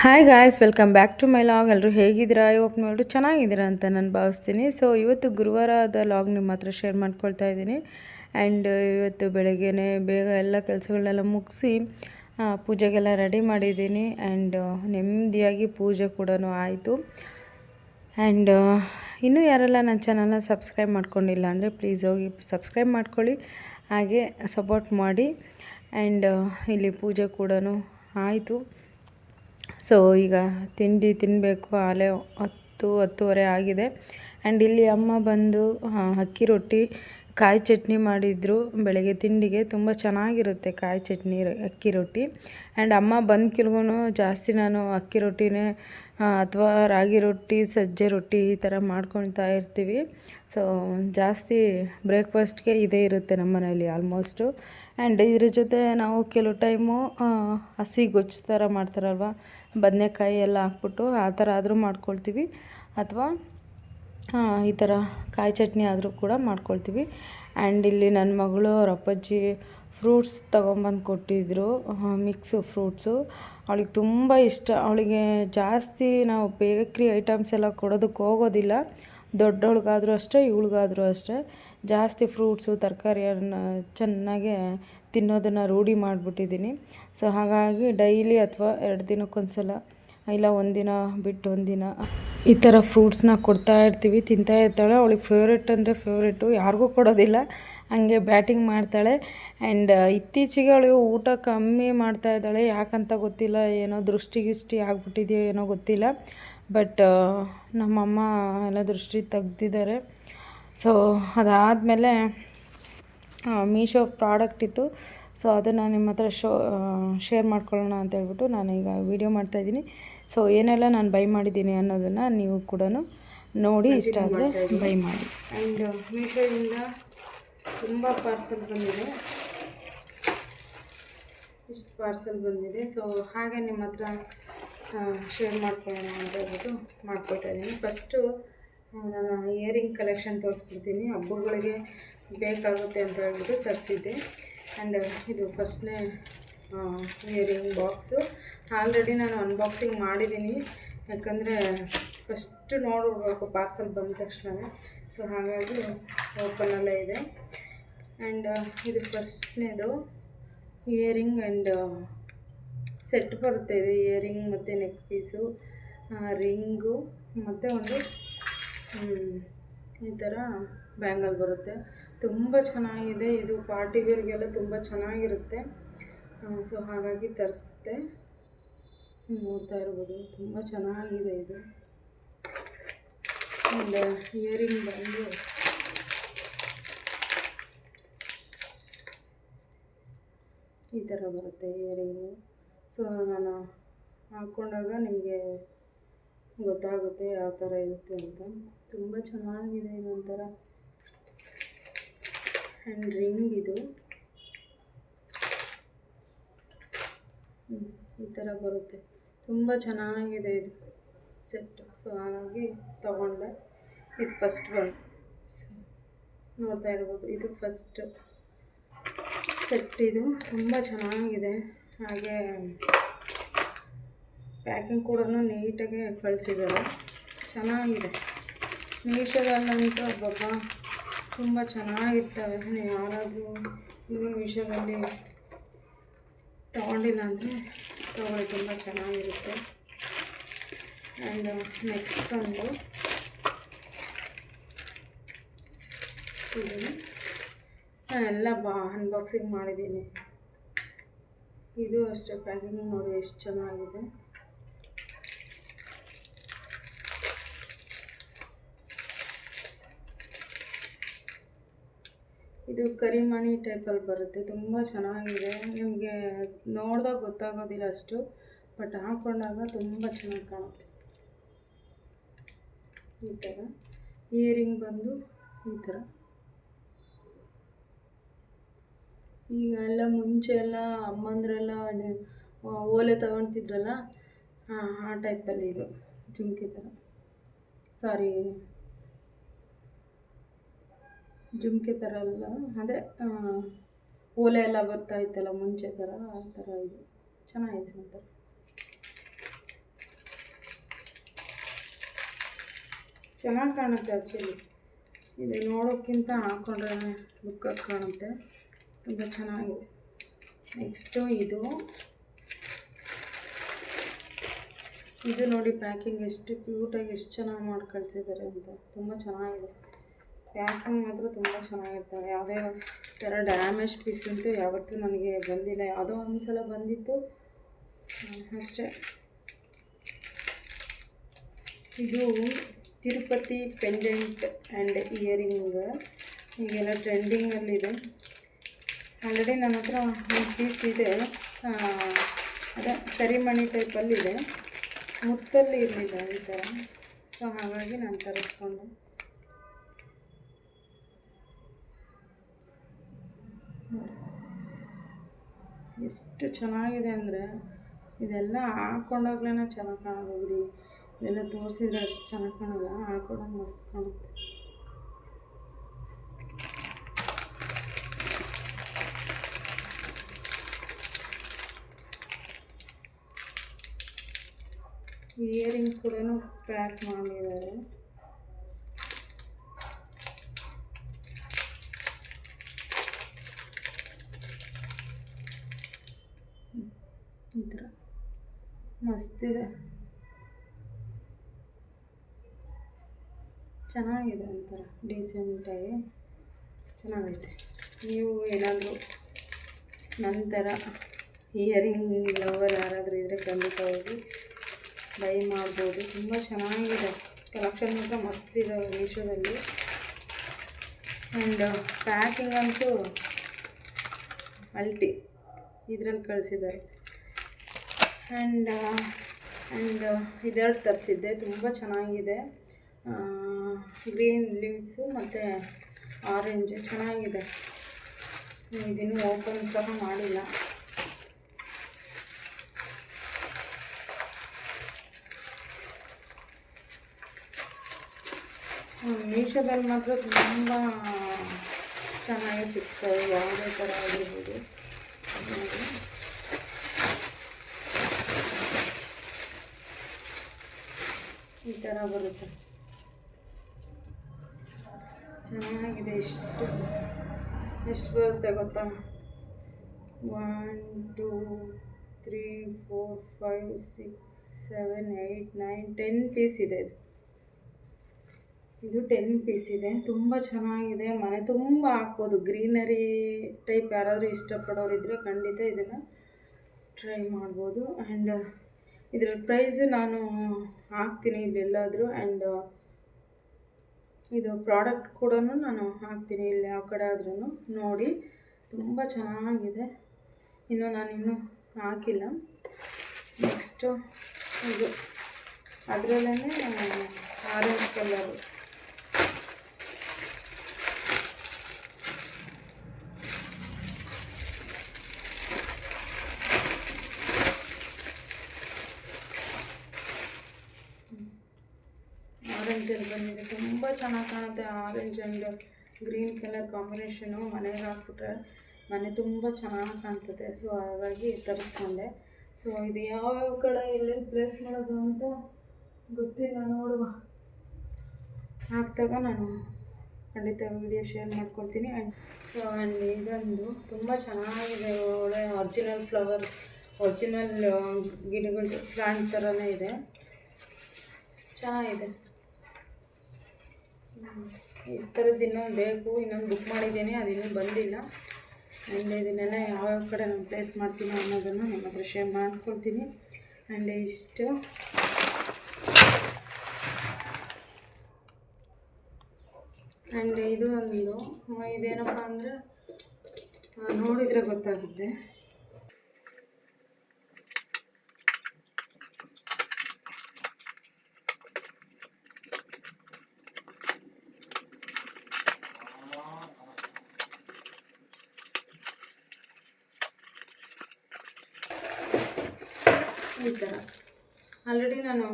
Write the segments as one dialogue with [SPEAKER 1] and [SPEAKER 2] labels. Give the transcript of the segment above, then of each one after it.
[SPEAKER 1] Hi guys welcome back to my vlog ಎಲ್ಲರೂ ಹೇಗಿದ್ದೀರಾ? ಇವತ್ತು ನೋಡ್ರು ಚೆನ್ನಾಗಿದ್ದೀರಾ ಅಂತ ನಾನು ಭಾವಿಸ್ತೀನಿ. ಸೊ ಇವತ್ತು ಗುರುವಾರದ ಲಾಗ್ ನಿಮ್ಮ ಹತ್ರ ಶೇರ್ ಮಾಡ್ಕೊಳ್ತಾ ಇದ್ದೀನಿ. ಆ್ಯಂಡ್ ಇವತ್ತು ಬೆಳಗ್ಗೆ ಬೇಗ ಎಲ್ಲ ಕೆಲಸಗಳನ್ನೆಲ್ಲ ಮುಗಿಸಿ ಪೂಜೆಗೆಲ್ಲ ರೆಡಿ ಮಾಡಿದ್ದೀನಿ. ಆ್ಯಂಡ್ ನೆಮ್ಮದಿಯಾಗಿ ಪೂಜೆ ಕೂಡ ಆಯಿತು. ಆ್ಯಂಡ್ ಇನ್ನೂ ಯಾರೆಲ್ಲ ನನ್ನ ಚಾನಲ್ನ ಸಬ್ಸ್ಕ್ರೈಬ್ ಮಾಡ್ಕೊಂಡಿಲ್ಲ ಅಂದರೆ ಪ್ಲೀಸ್ ಹೋಗಿ ಸಬ್ಸ್ಕ್ರೈಬ್ ಮಾಡ್ಕೊಳ್ಳಿ. ಹಾಗೆ ಸಪೋರ್ಟ್ ಮಾಡಿ. ಆ್ಯಂಡ್ ಇಲ್ಲಿ ಪೂಜೆ ಕೂಡ ಆಯಿತು. ಸೊ ಈಗ ತಿಂಡಿ ತಿನ್ನಬೇಕು ಆಲೆ ಹತ್ತು, ಹತ್ತುವರೆ ಆಗಿದೆ. ಆ್ಯಂಡ್ ಇಲ್ಲಿ ಅಮ್ಮ ಬಂದು ಅಕ್ಕಿ ರೊಟ್ಟಿ, ಕಾಯಿ ಚಟ್ನಿ ಮಾಡಿದರು ಬೆಳಗ್ಗೆ ತಿಂಡಿಗೆ. ತುಂಬ ಚೆನ್ನಾಗಿರುತ್ತೆ ಕಾಯಿ ಚಟ್ನಿ, ಅಕ್ಕಿ ರೊಟ್ಟಿ. ಆ್ಯಂಡ್ ಅಮ್ಮ ಬಂದ ಕೆಲ್ಗೂ ಜಾಸ್ತಿ ನಾನು ಅಕ್ಕಿ ರೊಟ್ಟಿನೇ ಅಥವಾ ರಾಗಿ ರೊಟ್ಟಿ, ಸಜ್ಜೆ ರೊಟ್ಟಿ ಈ ಥರ ಮಾಡ್ಕೊಳ್ತಾ ಇರ್ತೀವಿ. ಸೊ ಜಾಸ್ತಿ ಬ್ರೇಕ್ಫಾಸ್ಟ್ಗೆ ಇದೇ ಇರುತ್ತೆ ನಮ್ಮ ಮನೇಲಿ ಆಲ್ಮೋಸ್ಟು. ಆ್ಯಂಡ್ ಇದ್ರ ಜೊತೆ ನಾವು ಕೆಲವು ಟೈಮು ಹಸಿ ಗೊಜ್ಜು ಥರ ಮಾಡ್ತಾರಲ್ವ? ಬದನೆಕಾಯಿ ಎಲ್ಲ ಹಾಕ್ಬಿಟ್ಟು ಆ ಥರ ಆದರೂ ಮಾಡ್ಕೊಳ್ತೀವಿ. ಅಥವಾ ಈ ಥರ ಕಾಯಿ ಚಟ್ನಿ ಆದರೂ ಕೂಡ ಮಾಡ್ಕೊಳ್ತೀವಿ. ಆ್ಯಂಡ್ ಇಲ್ಲಿ ನನ್ನ ಮಗಳು, ಅವ್ರ ಅಪ್ಪಾಜಿ ಫ್ರೂಟ್ಸ್ ತೊಗೊಂಬಂದು ಕೊಟ್ಟಿದ್ದರು ಮಿಕ್ಸು ಫ್ರೂಟ್ಸು ಅವಳಿಗೆ ತುಂಬ ಇಷ್ಟ. ಅವಳಿಗೆ ಜಾಸ್ತಿ ನಾವು ಬೇಕ್ರಿ ಐಟಮ್ಸ್ ಎಲ್ಲ ಕೊಡೋದಕ್ಕೆ ಹೋಗೋದಿಲ್ಲ. ದೊಡ್ಡವಳಿಗಾದರೂ ಅಷ್ಟೇ, ಇವಳಿಗಾದರೂ ಅಷ್ಟೇ. ಜಾಸ್ತಿ ಫ್ರೂಟ್ಸು ತರಕಾರಿಯನ್ನು ಚೆನ್ನಾಗೆ ತಿನ್ನೋದನ್ನು ರೂಢಿ ಮಾಡಿಬಿಟ್ಟಿದ್ದೀನಿ. ಸೊ ಹಾಗಾಗಿ ಡೈಲಿ ಅಥವಾ ಎರಡು ದಿನಕ್ಕೊಂದ್ಸಲ, ಇಲ್ಲ ಒಂದಿನ ಬಿಟ್ಟು ಒಂದಿನ ಈ ಥರ ಫ್ರೂಟ್ಸ್ನ ಕೊಡ್ತಾ ಇರ್ತೀವಿ, ತಿಂತಾ ಇರ್ತಾಳೆ. ಅವಳಿಗೆ ಫೇವ್ರೇಟ್ ಅಂದರೆ ಫೇವ್ರೇಟು ಯಾರಿಗೂ ಕೊಡೋದಿಲ್ಲ. ಹಾಗೆ ಬ್ಯಾಟಿಂಗ್ ಮಾಡ್ತಾಳೆ. ಆ್ಯಂಡ್ ಇತ್ತೀಚೆಗೆ ಅವಳಿಗೆ ಊಟ ಕಮ್ಮಿ ಮಾಡ್ತಾ ಇದ್ದಾಳೆ. ಯಾಕಂತ ಗೊತ್ತಿಲ್ಲ, ಏನೋ ದೃಷ್ಟಿಗಿಷ್ಟಿ ಆಗ್ಬಿಟ್ಟಿದೆಯೋ ಏನೋ ಗೊತ್ತಿಲ್ಲ. ಬಟ್ ನಮ್ಮಮ್ಮ ಎಲ್ಲ ದೃಷ್ಟಿ ತೆಗ್ದಿದ್ದಾರೆ. ಸೊ ಅದಾದಮೇಲೆ ಮೀಶೋ ಪ್ರಾಡಕ್ಟ್ ಇತ್ತು. ಸೊ ಅದನ್ನು ನಿಮ್ಮ ಹತ್ರ ಶೋ ಶೇರ್ ಮಾಡ್ಕೊಳ್ಳೋಣ ಅಂತ ಹೇಳ್ಬಿಟ್ಟು ನಾನೀಗ ವೀಡಿಯೋ ಮಾಡ್ತಾಯಿದ್ದೀನಿ ಸೊ ಏನೆಲ್ಲ ನಾನು ಬೈ ಮಾಡಿದ್ದೀನಿ ಅನ್ನೋದನ್ನು ನೀವು ಕೂಡ ನೋಡಿ ಇಷ್ಟ ಆದರೆ ಬೈ ಮಾಡಿ. ಆ್ಯಂಡ್ ಮೀಶೋದಿಂದ ತುಂಬ ಪಾರ್ಸಲ್ ಬಂದಿದೆ. ಇಷ್ಟು ಪಾರ್ಸಲ್ ಬಂದಿದೆ. ಸೊ ಹಾಗೆ ನಿಮ್ಮ ಹತ್ರ ಶೇರ್ ಮಾಡ್ಕೊಳ್ಳೋಣ ಅಂತ ಹೇಳ್ಬಿಟ್ಟು ಮಾಡ್ಕೊಳ್ತಾ ಇದ್ದೀನಿ. ಫಸ್ಟು ನಾನು ಇಯರಿಂಗ್ ಕಲೆಕ್ಷನ್ ತೋರಿಸ್ಬಿಡ್ತೀನಿ. ಹಬ್ಬಗಳಿಗೆ ಬೇಕಾಗುತ್ತೆ ಅಂತ ಹೇಳ್ಬಿಟ್ಟು ತರಿಸಿದ್ದೆ. ಆ್ಯಂಡ್ ಇದು ಫಸ್ಟ್ನೇ ಇಯರಿಂಗ್ ಬಾಕ್ಸು ಆಲ್ರೆಡಿ ನಾನು ಅನ್ಬಾಕ್ಸಿಂಗ್ ಮಾಡಿದ್ದೀನಿ. ಯಾಕಂದರೆ ಫಸ್ಟು ನೋಡಬೇಕು ಪಾರ್ಸಲ್ ಬಂದ ತಕ್ಷಣವೇ. ಸೊ ಹಾಗಾಗಿ ಓಪನಲ್ಲೇ ಇದೆ. ಆ್ಯಂಡ್ ಇದು ಫಸ್ಟ್ನೇದು ಇಯರಿಂಗ್ ಆ್ಯಂಡ್ ಸೆಟ್ ಬರುತ್ತೆ. ಇದು ಇಯರಿಂಗ್ ಮತ್ತು ನೆಕ್ ಪೀಸು ರಿಂಗು ಮತ್ತು ಒಂದು ಈ ಥರ ಬ್ಯಾಂಗಲ್ ಬರುತ್ತೆ. ತುಂಬ ಚೆನ್ನಾಗಿದೆ. ಇದು ಪಾರ್ಟಿ ವೇರ್ಗೆಲ್ಲ ತುಂಬ ಚೆನ್ನಾಗಿರುತ್ತೆ. ಸೊ ಹಾಗಾಗಿ ತರಿಸ್ದೆ. ನೋಡ್ತಾ ಇರ್ಬೋದು, ತುಂಬ ಚೆನ್ನಾಗಿದೆ ಇದು. ಇಯರಿಂಗ್ ಬಂದು ಈ ಥರ ಬರುತ್ತೆ ಇಯರಿಂಗು. ಸೊ ನಾನು ಹಾಕ್ಕೊಂಡಾಗ ನಿಮಗೆ ಗೊತ್ತಾಗುತ್ತೆ ಯಾವ ಥರ ಇರುತ್ತೆ ಅಂತ. ತುಂಬ ಚೆನ್ನಾಗಿದೆ ಇದೊಂಥರ. ಆ್ಯಂಡ್ ರಿಂಗ್ ಇದು. ಈ ಥರ ಬರುತ್ತೆ. ತುಂಬ ಚೆನ್ನಾಗಿದೆ ಇದು ಸೆಟ್ ಸೊ ಹಾಗಾಗಿ ತಗೊಂಡೆ. ಇದು ಫಸ್ಟ್ ಬಂದು ನೋಡ್ತಾ ಇರ್ಬೋದು. ಇದು ಫಸ್ಟ್ ಸೆಟ್ ಇದು. ತುಂಬ ಚೆನ್ನಾಗಿದೆ. ಹಾಗೆ ಪ್ಯಾಕಿಂಗ್ ಕೂಡ ನೀಟಾಗೆ ಕಳಿಸಿದ್ದಾರೆ. ಚೆನ್ನಾಗಿದೆ. ಮೀಶೋದಲ್ಲಂತೂ ಒಬ್ಬೊಬ್ಬ ತುಂಬ ಚೆನ್ನಾಗಿರ್ತವೆ. ನೀವು ಯಾರಾದರೂ ಇನ್ನೂ ವಿಷಯದಲ್ಲಿ ತೊಗೊಂಡಿಲ್ಲ ಅಂದರೆ ತೊಗೊಳ್ಳಿ, ತುಂಬ ಚೆನ್ನಾಗಿರುತ್ತೆ. ಆ್ಯಂಡ್ ನೆಕ್ಸ್ಟ್ ಒಂದು ಇದು. ನಾನೆಲ್ಲ ಬಾ ಅನ್ಬಾಕ್ಸಿಂಗ್ ಮಾಡಿದ್ದೀನಿ. ಇದು ಅಷ್ಟೇ ಪ್ಯಾಕಿಂಗ್ ನೋಡಿ, ಎಷ್ಟು ಚೆನ್ನಾಗಿದೆ. ಇದು ಕರಿಮಣಿ ಟೈಪಲ್ಲಿ ಬರುತ್ತೆ. ತುಂಬ ಚೆನ್ನಾಗಿದೆ. ನಿಮಗೆ ನೋಡಿದಾಗ ಗೊತ್ತಾಗೋದಿಲ್ಲ ಅಷ್ಟು ಬಟ್ ಹಾಕ್ಕೊಂಡಾಗ ತುಂಬ ಚೆನ್ನಾಗಿ ಕಾಣುತ್ತೆ. ಈ ಥರ ಇಯರಿಂಗ್ ಬಂದು ಈ ಥರ ಈಗ ಎಲ್ಲ ಮುಂಚೆ ಎಲ್ಲ ಅಮ್ಮಂದ್ರೆಲ್ಲ ಓಲೆ ತಗೊಳ್ತಿದ್ರಲ್ಲ ಆ ಟೈಪಲ್ಲಿ ಇದು, ಜುಮ್ಕಿ ಥರ ಸಾರಿ ಜುಮ್ಕೆ ಥರ ಎಲ್ಲ, ಅಂದರೆ ಓಲೆ ಎಲ್ಲ ಬರ್ತಾ ಇತ್ತಲ್ಲ ಮುಂಚೆ ಥರ, ಆ ಥರ ಇದು. ಚೆನ್ನಾಗಿದೆ ಅಂತ ಚೆನ್ನಾಗಿ ಕಾಣುತ್ತೆ ಆ್ಯಕ್ಚುಲಿ ಇದು, ನೋಡೋಕ್ಕಿಂತ ಹಾಕೊಂಡ್ರೆ ಲುಕ್ಕಾಗಿ ಕಾಣುತ್ತೆ. ತುಂಬ ಚೆನ್ನಾಗಿದೆ. ನೆಕ್ಸ್ಟು ಇದು. ಇದು ನೋಡಿ ಪ್ಯಾಕಿಂಗ್ ಎಷ್ಟು ಕ್ಯೂಟಾಗಿ ಎಷ್ಟು ಚೆನ್ನಾಗಿ ಮಾಡಿ ಕಳಿಸಿದ್ದಾರೆ ಅಂತ. ತುಂಬ ಚೆನ್ನಾಗಿದೆ. ಪ್ಯಾಕಿಂಗ್ ಮಾತ್ರ ತುಂಬ ಚೆನ್ನಾಗಿರ್ತವೆ. ಯಾವುದೇ ಥರ ಡ್ಯಾಮೇಜ್ ಪೀಸ್ ಅಂತೂ ಯಾವತ್ತೂ ನನಗೆ ಬಂದಿಲ್ಲ. ಯಾವುದೋ ಒಂದು ಸಲ ಬಂದಿತ್ತು. ಅಷ್ಟೇ. ಇದು ತಿರುಪತಿ ಪೆಂಡೆಂಟ್ ಆ್ಯಂಡ್ ಇಯರಿಂಗ್ ಈಗೆಲ್ಲ ಟ್ರೆಂಡಿಂಗಲ್ಲಿದೆ ಆಲ್ರೆಡಿ ನನ್ನ ಹತ್ರ ಒಂದು ಪೀಸ್ ಇದೆ. ಅದೇ ಕರಿಮಣಿ ಟೈಪಲ್ಲಿದೆ ಮುತ್ತಲ್ಲಿ ಇರಲಿಲ್ಲ ಈ ಥರ ಸೊ ಹಾಗಾಗಿ ನಾನು ತರಿಸ್ಕೊಂಡೆ. ಎಷ್ಟು ಚೆನ್ನಾಗಿದೆ ಅಂದರೆ ಇದೆಲ್ಲ ಹಾಕೊಂಡಾಗ್ಲೇ ಚೆನ್ನಾಗಿ ಕಾಣೋದು ಬಿಡಿ. ಇದೆಲ್ಲ ತೋರಿಸಿದ್ರೆ ಅಷ್ಟು ಚೆನ್ನಾಗಿ ಕಾಣಲ್ಲ, ಹಾಕೊಂಡಾಗ ಮಸ್ತ್ ಕಾಣುತ್ತೆ. ಇಯರಿಂಗ್ ಕೂಡ ಪ್ಯಾಕ್ ಮಾಡಿದ್ದಾರೆ ಈ ಥರ ಮಸ್ತಿದೆ ಚೆನ್ನಾಗಿದೆ ಒಂಥರ ಡೀಸೆಂಟಾಗಿ ಚೆನ್ನಾಗೈತೆ. ನೀವು ಏನಾದರೂ ನಂತರ ಇಯರಿಂಗ್ ಲವರ್ ಯಾರಾದರೂ ಇದ್ದರೆ ಖಂಡಿತ ಹೋಗಿ ಬೈ ಮಾಡ್ಬೋದು. ತುಂಬ ಚೆನ್ನಾಗಿದೆ. ಕಲೆಕ್ಷನ್ ಮಾತ್ರ ಮಸ್ತಿದೆ ಮೀಶೋದಲ್ಲಿ. ಆ್ಯಂಡ್ ಪ್ಯಾಕಿಂಗ್ ಅಂತೂ ಅಲ್ಟಿ ಇದ್ರಲ್ಲಿ ಕಳಿಸಿದ್ದಾರೆ. ಆ್ಯಂಡ್ ಆ್ಯಂಡ್ ಇದೆರಡು ತರಿಸಿದ್ದೆ. ತುಂಬ ಚೆನ್ನಾಗಿದೆ. ಗ್ರೀನ್ ಲೀವ್ಸು ಮತ್ತು ಆರೆಂಜು ಚೆನ್ನಾಗಿದೆ. ಇದನ್ನು ಓಪನ್ ಸಹ ಮಾಡಿಲ್ಲ. ಮೀಶೋದಲ್ಲಿ ಮಾತ್ರ ತುಂಬ ಚೆನ್ನಾಗಿ ಸಿಗ್ತವೆ ಯಾವುದೇ ಥರ ಆಗಿರ್ಬೋದು. ಈ ಥರ ಬರುತ್ತೆ. ಚೆನ್ನಾಗಿದೆ ಎಷ್ಟು ಎಷ್ಟು ಬರುತ್ತೆ ಗೊತ್ತಾ? One two three four five six seven eight nine ten piece ಇದೆ ಇದು. ಇದು ಟೆನ್ ಪೀಸ್ ಇದೆ. ತುಂಬ ಚೆನ್ನಾಗಿದೆ. ಮನೆ ತುಂಬ ಹಾಕ್ಬೋದು. ಗ್ರೀನರಿ ಟೈಪ್ ಯಾರಾದರೂ ಇಷ್ಟಪಡೋರು ಇದ್ದರೆ ಖಂಡಿತ ಇದನ್ನು ಟ್ರೈ ಮಾಡ್ಬೋದು. ಆ್ಯಂಡ್ ಇದರ ಪ್ರೈಸ್ ನಾನು ಹಾಕ್ತೀನಿ ಇಲ್ಲೆಲ್ಲಾದರೂ ಆ್ಯಂಡ್ ಇದು ಪ್ರಾಡಕ್ಟ್ ಕೂಡ ನಾನು ಹಾಕ್ತೀನಿ ಇಲ್ಲಿ ಯಾವ ಕಡೆ ಆದ್ರೂ ನೋಡಿ. ತುಂಬ ಚೆನ್ನಾಗಿದೆ. ಇನ್ನು ನಾನಿನ್ನೂ ಹಾಕಿಲ್ಲ. ನೆಕ್ಸ್ಟು ಇದು ಅದರಲ್ಲೇ ಆರೆಂಜ್ ಕಲರು ಆರೆಂಜಲ್ಲಿ ಬಂದಿದೆ ತುಂಬ ಚೆನ್ನಾಗಿ ಕಾಣುತ್ತೆ orange and green colour combination ಮನೆಗೆ ಹಾಕ್ಬಿಟ್ರೆ ಮನೆ ತುಂಬ ಚೆನ್ನಾಗಿ ಕಾಣ್ತದೆ. ಸೊ ಹಾಗಾಗಿ ತರಿಸ್ಕೊಂಡೆ ಸೊ ಇದು ಯಾವ್ಯಾವ ಕಡೆ ಎಲ್ಲೆಲ್ಲಿ ಪ್ಲೇಸ್ ಮಾಡೋದು ಅಂತ ಗೊತ್ತಿಲ್ಲ. ನೋಡುವ. ಹಾಕಿದಾಗ ನಾನು ಖಂಡಿತ ವಿಡಿಯೋ ಶೇರ್ ಮಾಡ್ಕೊಡ್ತೀನಿ. ಆ್ಯಂಡ್ ಸೊ ಆ್ಯಂಡ್ ಇದೊಂದು ತುಂಬ ಚೆನ್ನಾಗಿದೆ. ಒಳ್ಳೆ ಒರಿಜಿನಲ್ ಫ್ಲವರ್ ಒರಿಜಿನಲ್ ಗಿಡಗಳು ಪ್ಲಾಂಟ್ ಥರನೇ ಇದೆ. ಚೆನ್ನಾಗಿದೆ. ಈ ಥರದ್ದು ಇನ್ನೊಂದು ಬೇಕು, ಇನ್ನೊಂದು ಬುಕ್ ಮಾಡಿದ್ದೀನಿ, ಅದು ಇನ್ನೂ ಬಂದಿಲ್ಲ. ಆ್ಯಂಡ್ ಇದನ್ನೆಲ್ಲ ಯಾವ್ಯಾವ ಕಡೆ ನಾನು ಪ್ಲೇಸ್ ಮಾಡ್ತೀನಿ ಅನ್ನೋದನ್ನು ನಿಮ್ಮ ಹತ್ರ ಶೇರ್ ಮಾಡ್ಕೊಳ್ತೀನಿ ಆ್ಯಂಡ್ ಇಷ್ಟು. ಆ್ಯಂಡ್ ಇದು ಒಂದು, ಇದೇನಪ್ಪ ಅಂದರೆ ನೋಡಿದರೆ ಗೊತ್ತಾಗುತ್ತೆ. ಈ ಥರ ಆಲ್ರೆಡಿ ನಾನು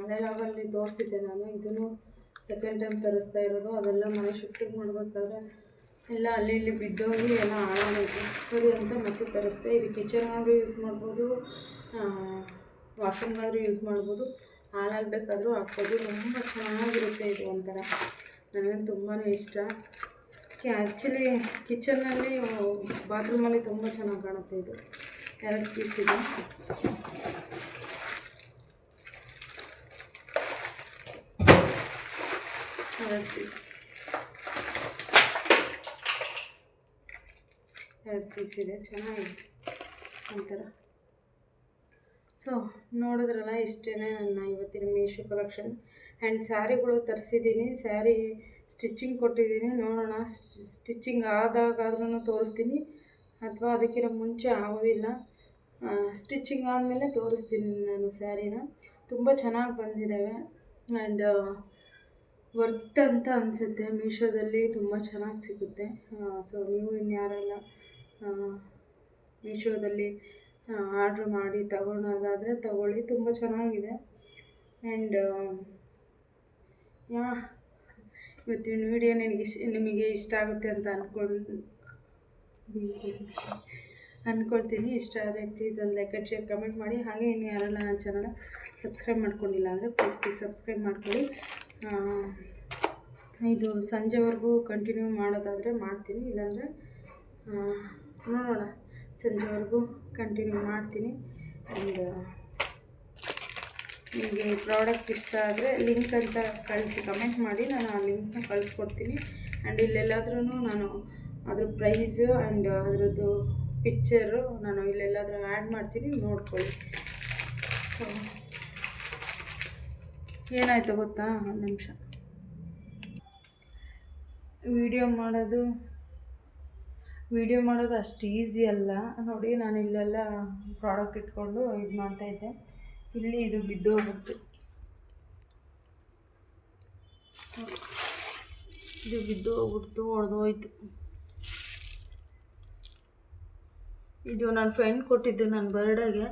[SPEAKER 1] ಹಳೆ ಲಾಗಲ್ಲಿ ತೋರಿಸಿದ್ದೆ ನಾನು. ಇದನ್ನು ಸೆಕೆಂಡ್ ಟೈಮ್ ತರಿಸ್ತಾ ಇರೋದು. ಅದೆಲ್ಲ ಮನೆ ಶಿಫ್ಟಿಂಗ್ ಮಾಡಬೇಕಾದ್ರೆ ಎಲ್ಲ ಅಲ್ಲಿ ಇಲ್ಲಿ ಬಿದ್ದೋಗಿ ಎಲ್ಲ ಹಾಳಾಗೋಯ್ತು ಸರಿ ಅಂತ ಮತ್ತೆ ತರಿಸ್ದೆ. ಇದು ಕಿಚನ್ಗಾದ್ರೂ ಯೂಸ್ ಮಾಡ್ಬೋದು ವಾಶ್ರೂಮ್ಗಾದ್ರೂ ಯೂಸ್ ಮಾಡ್ಬೋದು. ಹಾಲಲ್ಲಿ ಬೇಕಾದರೂ ಹಾಕ್ಬೋದು. ತುಂಬ ಚೆನ್ನಾಗಿರುತ್ತೆ ಇದು ಒಂಥರ. ನನಗೆ ತುಂಬಾ ಇಷ್ಟ. ಆ್ಯಕ್ಚುಲಿ ಕಿಚನ್ನಲ್ಲಿ ಬಾತ್ರೂಮಲ್ಲಿ ತುಂಬ ಚೆನ್ನಾಗಿ ಕಾಣುತ್ತೆ ಇದು. ಎರಡು ಪೀಸ್ ಇದೆ ಎರಡು ಪೀಸ್ ಎರಡು ಪೀಸ್ ಇದೆ ಚೆನ್ನಾಗಿದೆ. ಒಂಥರ. ಸೊ ನೋಡಿದ್ರಲ್ಲ ಇಷ್ಟೇ ನನ್ನ ಇವತ್ತಿನ ಮೀಶೋ ಕಲೆಕ್ಷನ್. ಆ್ಯಂಡ್ ಸ್ಯಾರಿಗಳು ತರಿಸಿದ್ದೀನಿ, ಸ್ಯಾರಿ ಸ್ಟಿಚಿಂಗ್ ಕೊಟ್ಟಿದ್ದೀನಿ. ನೋಡೋಣ ಸ್ಟಿಚಿಂಗ್ ಆದಾಗಾದ್ರೂ ತೋರಿಸ್ತೀನಿ. ಅಥವಾ ಅದಕ್ಕಿಂತ ಮುಂಚೆ ಆಗೋದಿಲ್ಲ. ಸ್ಟಿಚಿಂಗ್ ಆದಮೇಲೆ ತೋರಿಸ್ತೀನಿ ನಾನು ಸ್ಯಾರಿನ. ತುಂಬ ಚೆನ್ನಾಗಿ ಬಂದಿದ್ದಾವೆ ಆ್ಯಂಡ್ ವರ್ತ್ ಅಂತ ಅನಿಸುತ್ತೆ. ಮೀಶೋದಲ್ಲಿ ತುಂಬ ಚೆನ್ನಾಗಿ ಸಿಗುತ್ತೆ. ಸೊ ನೀವು ಇನ್ಯಾರೆಲ್ಲ ಮೀಶೋದಲ್ಲಿ ಆರ್ಡ್ರ್ ಮಾಡಿ ತಗೊಳೋದಾದರೆ ತಗೊಳ್ಳಿ. ತುಂಬ ಚೆನ್ನಾಗಿದೆ. ಆ್ಯಂಡ್ ಯಾ, ಇವತ್ತಿನ ವಿಡಿಯೋ ನಿನಗೆ ಇಷ್ಟ ನಿಮಗೆ ಇಷ್ಟ ಆಗುತ್ತೆ ಅಂತ ಅಂದ್ಕೊಂಡು ಅಂದ್ಕೊಳ್ತೀನಿ ಇಷ್ಟ ಆದರೆ ಪ್ಲೀಸ್ ಒಂದು ಲೈಕ್ ಶೇರ್ ಕಮೆಂಟ್ ಮಾಡಿ. ಹಾಗೆ ಇನ್ನು ಯಾರೆಲ್ಲ ನನ್ನ ಚಾನಲ್ ಸಬ್ಸ್ಕ್ರೈಬ್ ಮಾಡ್ಕೊಂಡಿಲ್ಲ ಅಂದರೆ ಪ್ಲೀಸ್ ಪ್ಲೀಸ್ ಸಬ್ಸ್ಕ್ರೈಬ್ ಮಾಡ್ಕೊಳ್ಳಿ. ಇದು ಸಂಜೆವರೆಗೂ ಕಂಟಿನ್ಯೂ ಮಾಡೋದಾದರೆ ಮಾಡ್ತೀನಿ, ಇಲ್ಲಾಂದರೆ ನೋಡೋಣ. ಸಂಜೆವರೆಗೂ ಕಂಟಿನ್ಯೂ ಮಾಡ್ತೀನಿ. ಆ್ಯಂಡ್ ನಿಮಗೆ ಪ್ರಾಡಕ್ಟ್ ಇಷ್ಟ ಆದರೆ ಲಿಂಕ್ ಅಂತ ಕಳಿಸಿ ಕಮೆಂಟ್ ಮಾಡಿ. ನಾನು ಆ ಲಿಂಕ್ನ ಕಳಿಸ್ಕೊಡ್ತೀನಿ. ಆ್ಯಂಡ್ ಇಲ್ಲೆಲ್ಲಾದ್ರೂ ನಾನು ಅದ್ರ ಪ್ರೈಸ್ ಆ್ಯಂಡ್ ಅದರದ್ದು ಪಿಕ್ಚರು ನಾನು ಇಲ್ಲೆಲ್ಲಾದರೂ ಆ್ಯಡ್ ಮಾಡ್ತೀನಿ, ನೋಡ್ಕೊಳ್ಳಿ. ಸೊ ಏನಾಯ್ತು ಗೊತ್ತಾ? ಒಂದು ನಿಮಿಷ. ವಿಡಿಯೋ ಮಾಡೋದು ವಿಡಿಯೋ ಮಾಡೋದು ಅಷ್ಟು ಈಸಿ ಅಲ್ಲ. ನೋಡಿ, ನಾನು ಇಲ್ಲೆಲ್ಲ ಪ್ರಾಡಕ್ಟ್ ಇಟ್ಕೊಂಡು ಇದು ಮಾಡ್ತಾಯಿದ್ದೆ ಇಲ್ಲಿ ಇದು ಬಿದ್ದು ಹೋಗುತ್ತೆ ಇದು ಬಿದ್ದು ಹೋಗ್ಬಿಡ್ತು ಹೊಡೆದೋಯ್ತು ಇದು ನನ್ನ ಫ್ರೆಂಡ್ ಕೊಟ್ಟಿದ್ದು ನನ್ನ ಬರ್ಡೇಗೆ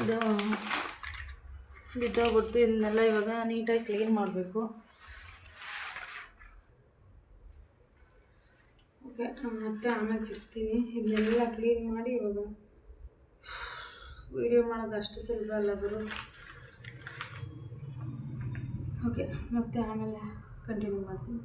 [SPEAKER 1] ಅದು ಬಿದ್ದೋಗ್ಬಿಡ್ತು, ಇದನ್ನೆಲ್ಲ ಇವಾಗ ನೀಟಾಗಿ ಕ್ಲೀನ್ ಮಾಡಬೇಕು. ಓಕೆ ಮತ್ತೆ ಆಮೇಲೆ ಸಿಗ್ತೀನಿ. ಇದನ್ನೆಲ್ಲ ಕ್ಲೀನ್ ಮಾಡಿ ಇವಾಗ ವಿಡಿಯೋ ಮಾಡೋದು ಅಷ್ಟು ಸುಲಭ ಅಲ್ಲ ಬರು ಓಕೆ, ಮತ್ತೆ ಆಮೇಲೆ ಕಂಟಿನ್ಯೂ ಮಾಡ್ತೀನಿ.